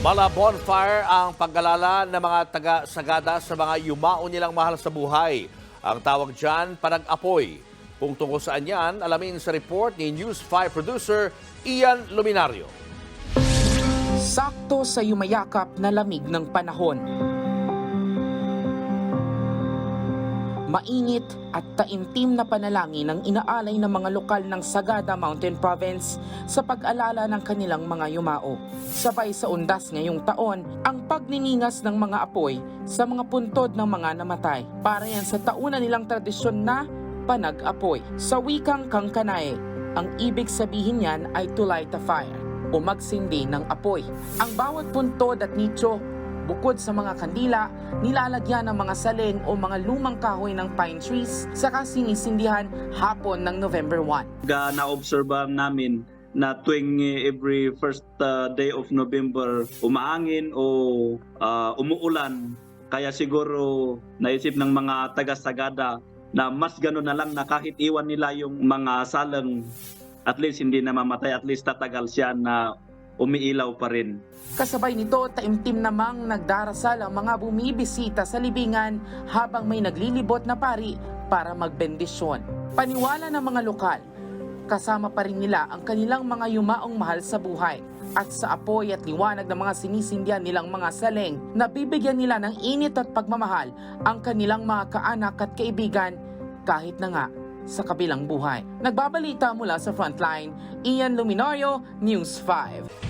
Mala bonfire ang paggalala ng mga taga-sagada sa mga yumao nilang mahal sa buhay. Ang tawag dyan, panag-apoy. Kung tungkol saan yan, alamin sa report ni News 5 producer Ian Luminario. Sakto sa yumayakap na lamig ng panahon. Mainit at taimtim na panalangin ang inaalay ng mga lokal ng Sagada Mountain Province sa pag-alala ng kanilang mga yumao. Sabay sa undas ngayong taon, ang pagniningas ng mga apoy sa mga puntod ng mga namatay. Para yan sa tauna nilang tradisyon na panag-apoy. Sa wikang Kangkanae, ang ibig sabihin niyan ay to light a fire o magsindi ng apoy. Ang bawat puntod at nicho, bukod sa mga kandila, nilalagyan ng mga saling o mga lumang kahoy ng pine trees saka sinisindihan hapon ng November 1. ga na-observe namin na tuwing eh, every first uh, day of November umaangin o uh, umuulan kaya siguro naisip ng mga taga-sagada na mas gano'n na lang na kahit iwan nila yung mga salang at least hindi na mamatay at least tatagal siya na umiilaw pa rin. Kasabay nito, taimtim namang nagdarasal ang mga bumibisita sa libingan habang may naglilibot na pari para magbendisyon. Paniwala ng mga lokal, kasama pa rin nila ang kanilang mga yumaong mahal sa buhay at sa apoy at liwanag ng mga sinisindihan nilang mga saleng na bibigyan nila ng init at pagmamahal ang kanilang mga kaanak at kaibigan kahit na nga sa kabilang buhay. Nagbabalita mula sa Frontline, Ian Luminorio, News 5.